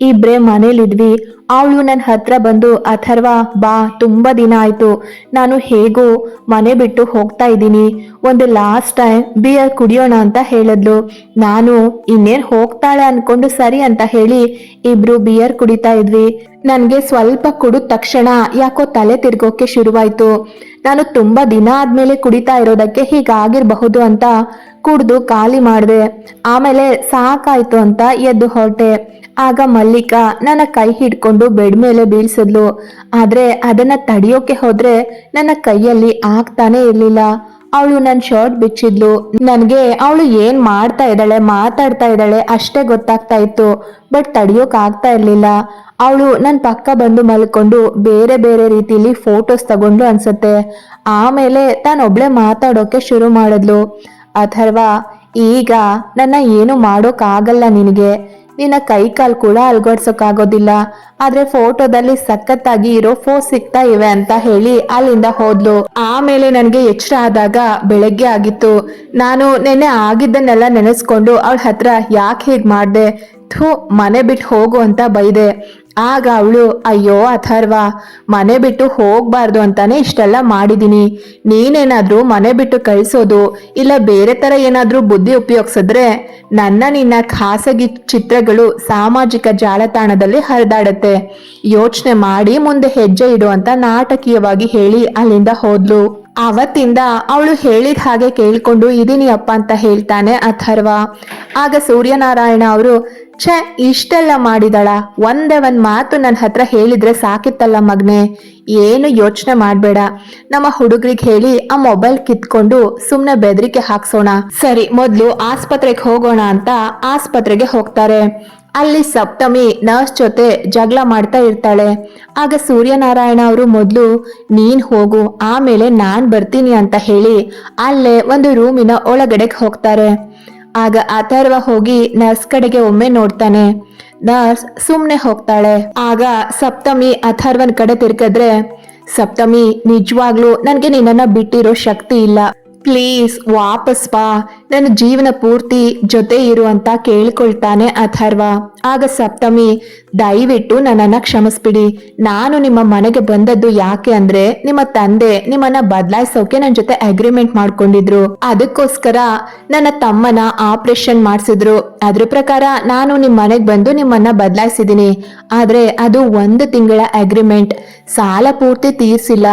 ಇಬ್ರೇ ಮನೇಲಿದ್ವಿ. ಅವಳು ನನ್ನ ಹತ್ರ ಬಂದು, ಅಥರ್ವ, ಬಾ, ತುಂಬ ದಿನ ಆಯ್ತು. ನಾನು ಹೇಗೂ ಮನೆ ಬಿಟ್ಟು ಹೋಗ್ತಾ ಇದ್ದೀನಿ. ಒಂದು ಲಾಸ್ಟ್ ಟೈಮ್ ಬಿಯರ್ ಕುಡಿಯೋಣ ಅಂತ ಹೇಳಿದ್ಲು. ನಾನು ಇನ್ನೇನ್ ಹೋಗ್ತಾಳೆ ಅನ್ಕೊಂಡು ಸರಿ ಅಂತ ಹೇಳಿ ಇಬ್ರು ಬಿಯರ್ ಕುಡಿತಾ ಇದ್ವಿ. ನನಗೆ ಸ್ವಲ್ಪ ಕುಡಿದ ತಕ್ಷಣ ಯಾಕೋ ತಲೆ ತಿರ್ಗೋಕೆ ಶುರುವಾಯ್ತು. ನಾನು ತುಂಬಾ ದಿನ ಆದ್ಮೇಲೆ ಕುಡಿತಾ ಇರೋದಕ್ಕೆ ಹೀಗಾಗಿರಬಹುದು ಅಂತ ಕುಡ್ದು ಖಾಲಿ ಮಾಡಿದೆ. ಆಮೇಲೆ ಸಾಕಾಯ್ತು ಅಂತ ಎದ್ದು ಹೊರಟೆ. ಆಗ ಮಲ್ಲಿಕಾ ನನ್ನ ಕೈ ಹಿಡ್ಕೊಂಡು ಬೆಡ್ ಮೇಲೆ ಬೀಳ್ಸಿದ್ಲು. ಆದ್ರೆ ಅದನ್ನ ತಡಿಯೋಕೆ ಹೋದ್ರೆ ನನ್ನ ಕೈಯಲ್ಲಿ ಆಗ್ತಾನೆ ಇರ್ಲಿಲ್ಲ. ಅವಳು ನನ್ನ ಶರ್ಟ್ ಬಿಚ್ಚಿದ್ಲು. ನನಗೆ ಅವಳು ಏನ್ ಮಾಡ್ತಾ ಇದ್ದಾಳೆ, ಮಾತಾಡ್ತಾ ಇದ್ದಾಳೆ ಅಷ್ಟೇ ಗೊತ್ತಾಗ್ತಾ ಇತ್ತು. ಬಟ್ ತಡಿಯೋಕ್ ಆಗ್ತಾ ಇರ್ಲಿಲ್ಲ. ಅವಳು ನನ್ನ ಪಕ್ಕ ಬಂದು ಮಲ್ಕೊಂಡು ಬೇರೆ ಬೇರೆ ರೀತಿಲಿ ಫೋಟೋಸ್ ತಗೊಂಡು ಅನ್ಸುತ್ತೆ. ಆಮೇಲೆ ತಾನೊಬ್ಳೆ ಮಾತಾಡೋಕೆ ಶುರು ಮಾಡಿದ್ಲು. ಅಥರ್ವ, ಈಗ ನನ್ನ ಏನು ಮಾಡೋಕ್ಕಾಗಲ್ಲ ನಿನಗೆ. ನಿನ್ನ ಕೈ ಕಾಲು ಕೂಡ ಅಲ್ಗೊಡ್ಸೋಕ್ಕಾಗೋದಿಲ್ಲ ಆದ್ರೆ ಫೋಟೋದಲ್ಲಿ ಸಖತ್ತಾಗಿ ಇರೋ ಫೋ ಸಿಗ್ತಾ ಇವೆ ಅಂತ ಹೇಳಿ ಅಲ್ಲಿಂದ ಹೋದ್ಲು. ಆಮೇಲೆ ನನಗೆ ಎಚ್ಚರ ಆದಾಗ ಬೆಳಗ್ಗೆ ಆಗಿತ್ತು. ನಾನು ನೆನ್ನೆ ಆಗಿದ್ದನ್ನೆಲ್ಲ ನೆನೆಸ್ಕೊಂಡು ಅವಳ ಹತ್ರ ಯಾಕೆ ಹೀಗೆ ಮಾಡ್ದೆ? ಥೂ, ಮನೆ ಬಿಟ್ಟು ಹೋಗು ಅಂತ ಬೈದೆ. ಆಗ ಅವಳು, ಅಯ್ಯೋ, ಅಥರ್ವ, ಮನೆ ಬಿಟ್ಟು ಹೋಗ್ಬಾರ್ದು ಅಂತಾನೆ ಇಷ್ಟೆಲ್ಲ ಮಾಡಿದೀನಿ. ನೀನೇನಾದ್ರೂ ಮನೆ ಬಿಟ್ಟು ಕಳಿಸೋದು, ಇಲ್ಲ ಬೇರೆ ತರ ಏನಾದ್ರೂ ಬುದ್ಧಿ ಉಪಯೋಗಿಸಿದ್ರೆ ನನ್ನ ನಿನ್ನ ಖಾಸಗಿ ಚಿತ್ರಗಳು ಸಾಮಾಜಿಕ ಜಾಲತಾಣದಲ್ಲಿ ಹರಿದಾಡತ್ತೆ. ಯೋಚನೆ ಮಾಡಿ ಮುಂದೆ ಹೆಜ್ಜೆ ಇಡು ಅಂತ ನಾಟಕೀಯವಾಗಿ ಹೇಳಿ ಅಲ್ಲಿಂದ ಹೋದ್ಲು. ಅವತ್ತಿಂದ ಅವಳು ಹೇಳಿದ ಹಾಗೆ ಕೇಳ್ಕೊಂಡು ಇದೀನಿ ಅಪ್ಪ ಅಂತ ಹೇಳ್ತಾನೆ ಅಥರ್ವ. ಆಗ ಸೂರ್ಯನಾರಾಯಣ ಅವರು ಛೆ, ಇಷ್ಟೆಲ್ಲ ಮಾಡಿದಳ? ಒಂದೇ ಒಂದ್ ಮಾತು ನನ್ನ ಹತ್ರ ಹೇಳಿದ್ರೆ ಸಾಕಿತ್ತಲ್ಲ ಮಗ್ನೆ. ಏನು ಯೋಚನೆ ಮಾಡ್ಬೇಡ. ನಮ್ಮ ಹುಡುಗ್ರಿಗೆ ಹೇಳಿ ಆ ಮೊಬೈಲ್ ಕಿತ್ಕೊಂಡು ಸುಮ್ನೆ ಬೆದರಿಕೆ ಹಾಕ್ಸೋಣ. ಸರಿ, ಮೊದ್ಲು ಆಸ್ಪತ್ರೆಗೆ ಹೋಗೋಣ ಅಂತ ಆಸ್ಪತ್ರೆಗೆ ಹೋಗ್ತಾರೆ. ಅಲ್ಲಿ ಸಪ್ತಮಿ, ನರ್ಸ್ ಜೊತೆ ಜಗಳ ಮಾಡ್ತಾ ಇರ್ತಾಳೆ. ಆಗ ಸೂರ್ಯನಾರಾಯಣ ಅವರು ಮೊದಲು, ನೀನ್ ಹೋಗು, ಆಮೇಲೆ ನಾನ್ ಬರ್ತೀನಿ ಅಂತ ಹೇಳಿ ಅಲ್ಲೇ ಒಂದು ರೂಮಿನ ಒಳಗಡೆಗೆ ಹೋಗ್ತಾರೆ. ಆಗ ಅಥರ್ವ ಹೋಗಿ ನರ್ಸ್ ಕಡೆಗೆ ಒಮ್ಮೆ ನೋಡ್ತಾನೆ. ನರ್ಸ್ ಸುಮ್ನೆ ಹೋಗ್ತಾಳೆ. ಆಗ ಸಪ್ತಮಿ ಅಥರ್ವನ್ ಕಡೆ ತಿರ್ಕದ್ರೆ ಸಪ್ತಮಿ, ನಿಜವಾಗ್ಲೂ ನನ್ಗೆ ನಿನ್ನನ್ನ ಬಿಟ್ಟಿರೋ ಶಕ್ತಿ ಇಲ್ಲ. ಪ್ಲೀಸ್ ವಾಪಸ್ ಬಾ. ನನ್ನ ಜೀವನ ಪೂರ್ತಿ ಜೊತೆ ಇರು ಅಂತ ಕೇಳ್ಕೊಳ್ತಾನೆ ಅಥರ್ವ. ಆಗ ಸಪ್ತಮಿ ದಯವಿಟ್ಟು ನನ್ನನ್ನ ಕ್ಷಮಿಸ್ಬಿಡಿ. ನಾನು ನಿಮ್ಮ ಮನೆಗೆ ಬಂದದ್ದು ಯಾಕೆ ಅಂದ್ರೆ ನಿಮ್ಮ ತಂದೆ ನಿಮ್ಮನ್ನ ಬದಲಾಯಿಸೋಕೆ ನನ್ನ ಜೊತೆ ಅಗ್ರಿಮೆಂಟ್ ಮಾಡ್ಕೊಂಡಿದ್ರು. ಅದಕ್ಕೋಸ್ಕರ ನನ್ನ ತಮ್ಮನ ಆಪರೇಷನ್ ಮಾಡಿಸಿದ್ರು. ಅದ್ರ ಪ್ರಕಾರ ನಾನು ನಿಮ್ಮ ಮನೆಗೆ ಬಂದು ನಿಮ್ಮನ್ನ ಬದಲಾಯಿಸಿದೀನಿ. ಆದ್ರೆ ಅದು ಒಂದು ತಿಂಗಳ ಅಗ್ರಿಮೆಂಟ್ ಸಾಲ ಪೂರ್ತಿ ತೀರಿಸಿಲ್ಲ.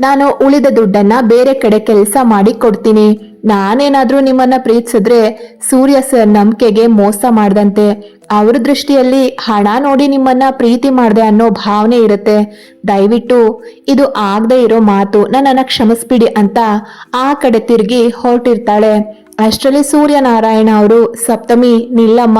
ನಾನು ಉಳಿದ ದುಡ್ಡನ್ನ ಬೇರೆ ಕಡೆ ಕೆಲಸ ಮಾಡಿ ಕೊಡ್ತೀನಿ. ನಾನೇನಾದ್ರೂ ನಿಮ್ಮನ್ನ ಪ್ರೀತಿಸಿದ್ರೆ ಸೂರ್ಯ ಸರ್ ನಂಬಿಕೆಗೆ ಮೋಸ ಮಾಡ್ದಂತೆ. ಅವ್ರ ದೃಷ್ಟಿಯಲ್ಲಿ ಹಣ ನೋಡಿ ನಿಮ್ಮನ್ನ ಪ್ರೀತಿ ಮಾಡ್ದೆ ಅನ್ನೋ ಭಾವನೆ ಇರುತ್ತೆ. ದಯವಿಟ್ಟು ಇದು ಆಗದೆ ಇರೋ ಮಾತು ನನ್ನನ್ನು ಕ್ಷಮಿಸ್ಬಿಡಿ ಅಂತ ಆ ಕಡೆ ತಿರುಗಿ ಹೊರಟಿರ್ತಾಳೆ. ಅಷ್ಟರಲ್ಲಿ ಸೂರ್ಯನಾರಾಯಣ ಅವರು, ಸಪ್ತಮಿ ನಿಲ್ಲಮ್ಮ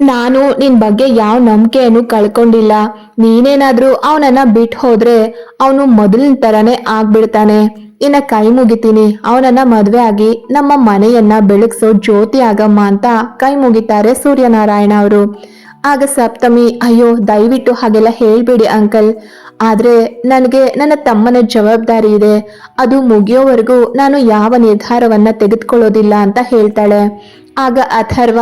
ನಾನು ನಿನ್ ಬಗ್ಗೆ ಯಾವ ನಂಬಿಕೆಯನ್ನು ಕಳ್ಕೊಂಡಿಲ್ಲ. ನೀನೇನಾದ್ರೂ ಅವನನ್ನ ಬಿಟ್ಟು ಹೋದ್ರೆ ಅವನು ಮೊದಲಿನ ತರನೇ ಆಗ್ಬಿಡ್ತಾನೆ. ಇನ್ನ ಕೈ ಮುಗಿತೀನಿ. ಅವನನ್ನ ಮದುವೆ ಆಗಿ ನಮ್ಮ ಮನೆಯನ್ನ ಬೆಳಗ್ಸೋ ಜ್ಯೋತಿ ಆಗಮ್ಮ ಅಂತ ಕೈ ಮುಗಿತಾರೆ ಸೂರ್ಯನಾರಾಯಣ ಅವರು. ಆಗ ಸಪ್ತಮಿ, ಅಯ್ಯೋ, ದಯವಿಟ್ಟು ಹಾಗೆಲ್ಲ ಹೇಳ್ಬೇಡಿ ಅಂಕಲ್. ಆದ್ರೆ ನನಗೆ ನನ್ನ ತಮ್ಮನ ಜವಾಬ್ದಾರಿ ಇದೆ. ಅದು ಮುಗಿಯೋವರೆಗೂ ನಾನು ಯಾವ ನಿರ್ಧಾರವನ್ನ ತೆಗೆದುಕೊಳ್ಳೋದಿಲ್ಲ ಅಂತ ಹೇಳ್ತಾಳೆ. ಆಗ ಅಥರ್ವ,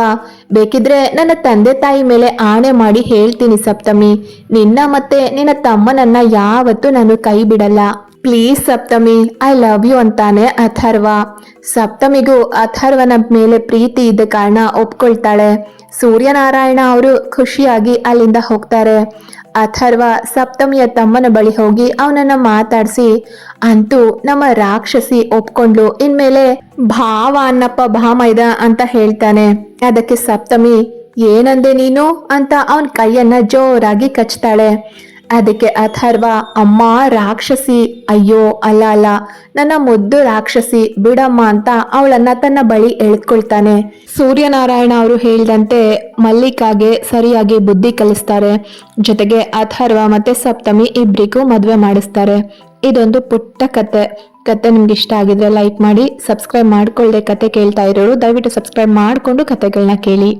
ಬೇಕಿದ್ರೆ ನನ್ನ ತಂದೆ ತಾಯಿ ಮೇಲೆ ಆಣೆ ಮಾಡಿ ಹೇಳ್ತೀನಿ ಸಪ್ತಮಿ. ನಿನ್ನ ಮತ್ತೆ ನಿನ್ನ ತಮ್ಮನನ್ನ ಯಾವತ್ತೂ ನಾನು ಕೈ ಬಿಡಲ್ಲ. Please Saptami, I love you ಅಂತಾನೆ ಅಥರ್ವ. ಸಪ್ತಮಿಗೂ ಅಥರ್ವನ ಮೇಲೆ ಪ್ರೀತಿ ಇದ್ದ ಕಾರಣ ಒಪ್ಕೊಳ್ತಾಳೆ. ಸೂರ್ಯನಾರಾಯಣ ಅವರು ಖುಷಿಯಾಗಿ ಅಲ್ಲಿಂದ ಹೋಗ್ತಾರೆ. ಅಥರ್ವ ಸಪ್ತಮಿಯ ತಮ್ಮನ ಬಳಿ ಹೋಗಿ ಅವನನ್ನ ಮಾತಾಡಿಸಿ, ಅಂತೂ ನಮ್ಮ ರಾಕ್ಷಸಿ ಒಪ್ಕೊಂಡ್ಲು, ಇನ್ಮೇಲೆ ಭಾವ ಅನ್ನಪ್ಪ ಭಾಮೈದ ಅಂತ ಹೇಳ್ತಾನೆ. ಅದಕ್ಕೆ ಸಪ್ತಮಿ, ಏನಂದೆ ನೀನು? ಅಂತ ಅವನ ಕೈಯನ್ನ ಜೋರಾಗಿ ಕಚ್ತಾಳೆ. ಅದಕ್ಕೆ ಅಥರ್ವ, ಅಮ್ಮ, ರಾಕ್ಷಸಿ, ಅಯ್ಯೋ ಅಲ್ಲ ಅಲ್ಲ ನನ್ನ ಮುದ್ದು ರಾಕ್ಷಸಿ, ಬಿಡಮ್ಮ ಅಂತ ಅವಳನ್ನ ತನ್ನ ಬಳಿ ಎಳೆದುಕೊಳ್ತಾನೆ ಸೂರ್ಯನಾರಾಯಣ ಅವರು ಹೇಳಿದಂತೆ ಮಲ್ಲಿಕಾಗೆ ಸರಿಯಾಗಿ ಬುದ್ಧಿ ಕಲಿಸ್ತಾರೆ. ಜೊತೆಗೆ ಅಥರ್ವ ಮತ್ತೆ ಸಪ್ತಮಿ ಇಬ್ರಿಗೂ ಮದುವೆ ಮಾಡಿಸ್ತಾರೆ. ಇದೊಂದು ಪುಟ್ಟ ಕತೆ. ಕತೆ ನಿಮ್ಗೆ ಇಷ್ಟ ಆಗಿದ್ರೆ ಲೈಕ್ ಮಾಡಿ, ಸಬ್ಸ್ಕ್ರೈಬ್ ಮಾಡ್ಕೊಳ್ಳದೆ ಕತೆ ಕೇಳ್ತಾ ಇರೋರು, ದಯವಿಟ್ಟು ಸಬ್ಸ್ಕ್ರೈಬ್ ಮಾಡಿಕೊಂಡು ಕತೆಗಳನ್ನ ಕೇಳಿ.